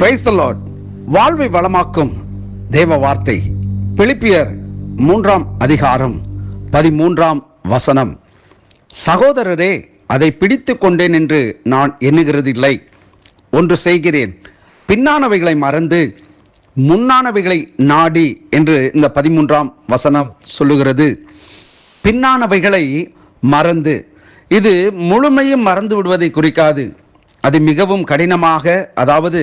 Praise the Lord வாழ்வை வளமாக்கும் தேவ வார்த்தை. பிலிப்பியர் மூன்றாம் அதிகாரம் பதிமூன்றாம் வசனம். சகோதரரே அதை பிடித்து கொண்டேன் என்று நான் எண்ணுகிறதில்லை. ஒன்று செய்கிறேன். பின்னானவைகளை மறந்து முன்னானவைகளை நாடி என்று இந்த பதிமூன்றாம் வசனம் சொல்லுகிறது. பின்னானவைகளை மறந்து. இது முழுமையும் மறந்து விடுவதை குறிக்காது. அது மிகவும் கடினமாக அதாவது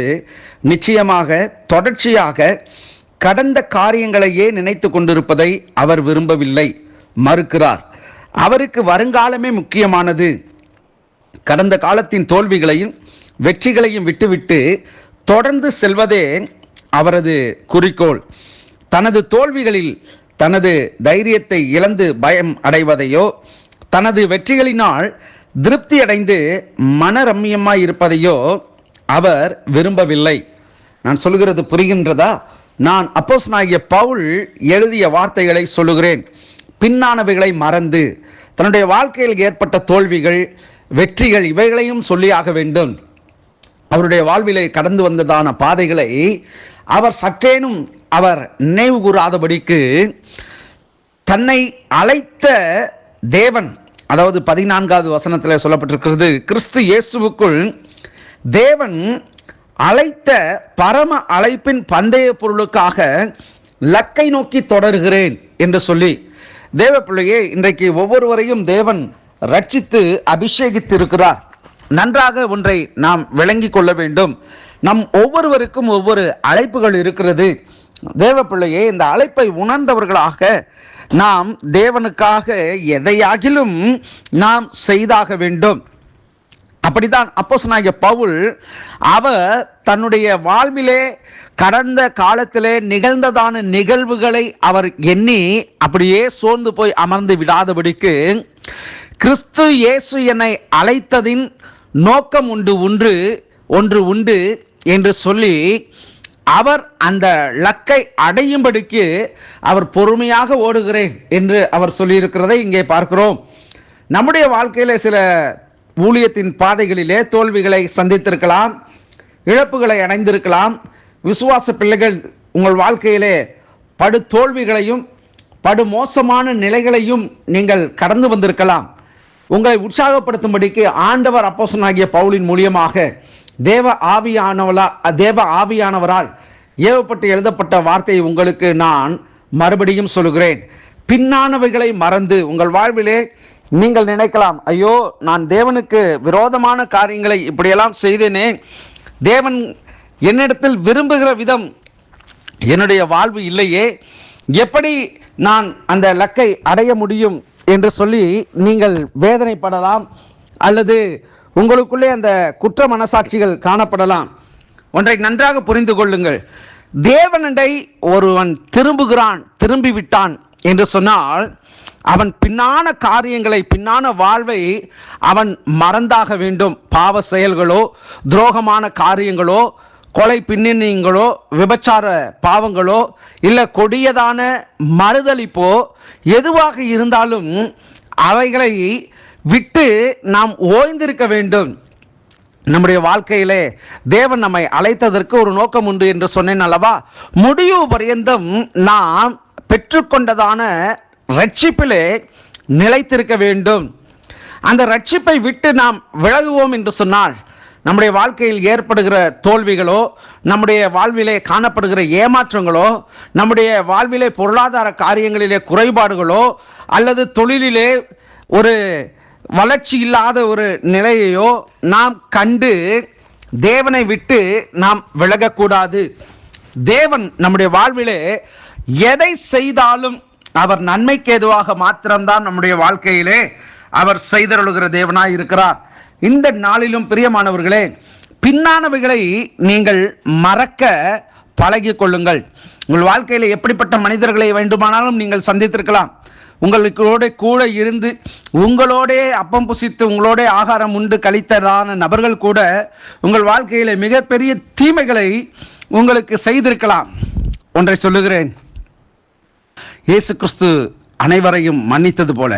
நிச்சயமாக தொடர்ச்சியாக கடந்த காரியங்களையே நினைத்து கொண்டிருப்பதை அவர் விரும்பவில்லை. மறுக்கிறார் அவருக்கு வருங்காலமே முக்கியமானது. கடந்த காலத்தின் தோல்விகளையும் வெற்றிகளையும் விட்டுவிட்டு தொடர்ந்து செல்வதே அவரது குறிக்கோள். தனது தோல்விகளில் தனது தைரியத்தை இழந்து பயம் அடைவதையோ தனது வெற்றிகளினால் திருப்தி அடைந்து மனரம்மியமாய் இருப்பதையோ அவர் விரும்பவில்லை. நான் சொல்லுகிறது புரிகின்றதா? நான் அப்போஸ் நாகிய பவுல் எழுதிய வார்த்தைகளை சொல்லுகிறேன். பின்னானவைகளை மறந்து தன்னுடைய வாழ்க்கையில் ஏற்பட்ட தோல்விகள் வெற்றிகள் இவைகளையும் சொல்லியாக வேண்டும். அவருடைய வாழ்விலே கடந்து வந்ததான பாதைகளை அவர் சற்றேனும் அவர் நினைவு கூறாதபடிக்கு தன்னை அழைத்த தேவன் அதாவது பதினான்காவது வசனத்தில் சொல்லப்பட்டிருக்கிறது கிறிஸ்து இயேசுவுக்குள் தேவன் அழைத்த பரம அழைப்பின் பந்தய பொருளுக்காக லக்கை நோக்கி தொடர்கிறேன் என்று சொல்லி தேவ பிள்ளையே இன்றைக்கு ஒவ்வொருவரையும் தேவன் ரட்சித்து அபிஷேகித்து இருக்கிறார் நன்றாக ஒன்றை நாம் விளங்கி கொள்ள வேண்டும். நம் ஒவ்வொருவருக்கும் ஒவ்வொரு அழைப்புகள் இருக்கிறது. தேவ பிள்ளையே இந்த அழைப்பை உணர்ந்தவர்களாக நாம் தேவனுக்காக எதையாகிலும் நாம் செய்தாக வேண்டும். அப்படித்தான் அப்போஸ்தலனாகிய பவுல் அவர் தன்னுடைய வாழ்விலே கடந்த காலத்திலே நிகழ்ந்ததான நிகழ்வுகளை அவர் எண்ணி அப்படியே சோர்ந்து போய் அமர்ந்து விடாதபடிக்கு கிறிஸ்து இயேசு என்னை அழைத்ததின் நோக்கம் உண்டு உண்டு ஒன்று உண்டு என்று சொல்லி அவர் அந்த லக்கை அடையும்படிக்கு அவர் பொறுமையாக ஓடுகிறேன் என்று அவர் சொல்லியிருக்கிறதை இங்கே பார்க்கிறோம். நம்முடைய வாழ்க்கையில் சில ஊழியத்தின் பாதைகளிலே தோல்விகளை சந்தித்திருக்கலாம் இழப்புகளை அடைந்திருக்கலாம். விசுவாச பிள்ளைகள் உங்கள் வாழ்க்கையிலே படு தோல்விகளையும் படு மோசமான நிலைகளையும் நீங்கள் கடந்து வந்திருக்கலாம். உங்களை உற்சாகப்படுத்தும்படிக்கு ஆண்டவர் அப்போசனாகிய பவுலின் மூலியமாக தேவ ஆவியானவளா தேவ ஆவியானவரால் ஏவப்பட்டு எழுதப்பட்ட வார்த்தையை உங்களுக்கு நான் மறுபடியும் சொல்கிறேன் பின்னானவைகளை மறந்து உங்கள் வாழ்விலே நீங்கள் நினைக்கலாம் ஐயோ நான் தேவனுக்கு விரோதமான காரியங்களை இப்படியெல்லாம் செய்தேனே. தேவன் என்னிடத்தில் விரும்புகிற விதம் என்னுடைய வாழ்வு இல்லையே. எப்படி நான் அந்த லக்கை அடைய முடியும்? என்று சொல்லி நீங்கள் வேதனைப்படலாம் அல்லது உங்களுக்குள்ளே அந்த குற்ற மனசாட்சிகள் காணப்படலாம். ஒன்றை நன்றாக புரிந்து கொள்ளுங்கள். தேவனண்டை ஒருவன் திரும்புகிறான் திரும்பி விட்டான் என்று சொன்னால் அவன் பின்னான காரியங்களை பின்னான வாழ்வை அவன் மறந்தாக வேண்டும். பாவ செயல்களோ துரோகமான காரியங்களோ கொலை பின்னணியங்களோ விபச்சார பாவங்களோ இல்லை கொடியதான மறுதளிப்போ எதுவாக இருந்தாலும் அவைகளை விட்டு நாம் ஓய்ந்திருக்க வேண்டும். நம்முடைய வாழ்க்கையிலே தேவன் நம்மை அழைத்ததற்கு ஒரு நோக்கம் உண்டு என்று சொன்னேன் அல்லவா? முடிவு பரியந்தம் நாம் பெற்றுக்கொண்டதான ரட்சிப்பிலே நிலைத்திருக்க வேண்டும். அந்த ரட்சிப்பை விட்டு நாம் விலகுவோம் என்று சொன்னால் நம்முடைய வாழ்க்கையில் ஏற்படுகிற தோல்விகளோ நம்முடைய வாழ்விலே காணப்படுகிற ஏமாற்றங்களோ நம்முடைய வாழ்விலே பொருளாதார காரியங்களிலே குறைபாடுகளோ அல்லது தொழிலிலே ஒரு வளர்ச்சி இல்லாத ஒரு நிலையையோ நாம் கண்டு தேவனை விட்டு நாம் விலகக்கூடாது. தேவன் நம்முடைய வாழ்விலே எதை செய்தாலும் அவர் நன்மைக்கு ஏதுவாக மாத்திரம்தான் நம்முடைய வாழ்க்கையிலே அவர் செய்தருளுகிற தேவனாய் இருக்கிறார். இந்த நாளிலும் பிரியமானவர்களே பின்னானவைகளை நீங்கள் மறக்க பழகி கொள்ளுங்கள். உங்கள் வாழ்க்கையில் எப்படிப்பட்ட மனிதர்களை வேண்டுமானாலும் நீங்கள் சந்தித்திருக்கலாம். உங்களுக்கோட கூட இருந்து உங்களோடே அப்பம் புசித்து உங்களோட ஆகாரம் உண்டு கழித்ததான நபர்கள் கூட உங்கள் வாழ்க்கையில் மிகப்பெரிய தீமைகளை உங்களுக்கு செய்திருக்கலாம். ஒன்றை சொல்லுகிறேன். இயேசு கிறிஸ்து அனைவரையும் மன்னித்தது போல.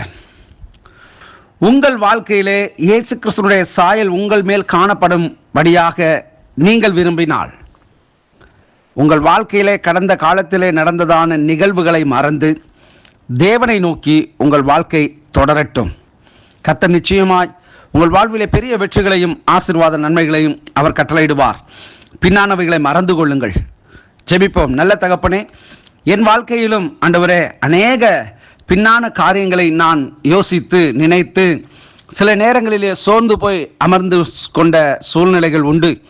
உங்கள் வாழ்க்கையிலே இயேசு கிறிஸ்துனுடைய சாயல் உங்கள் மேல் காணப்படும்படியாக நீங்கள் விரும்பினால் உங்கள் வாழ்க்கையிலே கடந்த காலத்திலே நடந்ததான நிகழ்வுகளை மறந்து தேவனை நோக்கி உங்கள் வாழ்க்கை தொடரட்டும். கத்த நிச்சயமாய் உங்கள் வாழ்விலே பெரிய வெற்றிகளையும் ஆசீர்வாத நன்மைகளையும் அவர் கட்டளையிடுவார். பின்னானவைகளை மறந்து கொள்ளுங்கள். ஜெபிப்போம். நல்ல தகப்பனே என் வாழ்க்கையிலும் ஆண்டவரே அநேக பின்னான காரியங்களை நான் யோசித்து நினைத்து சில நேரங்களிலே சோர்ந்து போய் அமர்ந்து கொண்ட சூழ்நிலைகள் உண்டு.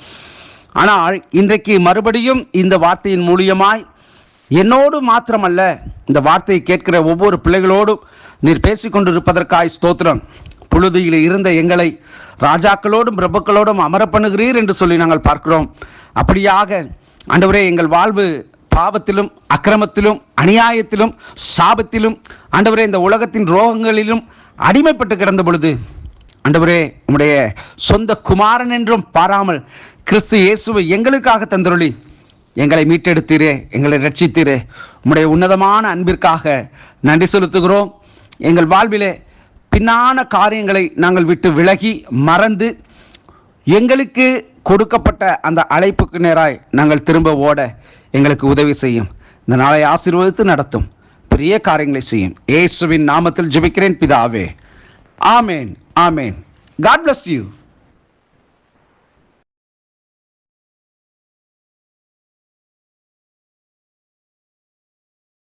ஆனால் இன்றைக்கு மறுபடியும் இந்த வார்த்தையின் மூலியமாய் என்னோடு மாத்திரமல்ல இந்த வார்த்தையை கேட்கிற ஒவ்வொரு பிள்ளைகளோடும் நீர் பேசிக்கொண்டிருப்பதற்காய் ஸ்தோத்திரம். புழுதியில் இருந்த எங்களை ராஜாக்களோடும் பிரபுக்களோடும் அமர பண்ணுகிறீர் என்று சொல்லி நாங்கள் பார்க்கிறோம். அப்படியாக ஆண்டவரே எங்கள் வாழ்வு பாவத்திலும் அக்கிரமத்திலும் அநியாயத்திலும் சாபத்திலும் ஆண்டவரே இந்த உலகத்தின் ரோகங்களிலும் அடிமைப்பட்டு கிடந்த பொழுது ஆண்டவரே உம்முடைய சொந்த குமாரன் என்றும் பாராமல் கிறிஸ்து இயேசுவை எங்களுக்காக தந்தருளி எங்களை மீட்டெடுத்தீரே எங்களை ரட்சித்தீரே. உம்முடைய உன்னதமான அன்பிற்காக நன்றி செலுத்துகிறோம். எங்கள் வாழ்விலே பின்னான காரியங்களை நாங்கள் விட்டு விலகி மறந்து எங்களுக்கு கொடுக்கப்பட்ட அந்த அழைப்புக்கு நேராய் நாங்கள் திரும்ப ஓட எங்களுக்கு உதவி செய்யும். இந்த நாளை ஆசீர்வதித்து நடத்தும். பெரிய காரியங்களை செய்யும். ஏசுவின் நாமத்தில் ஜெபிக்கிறேன் பிதாவே. ஆமேன் ஆமேன். God bless you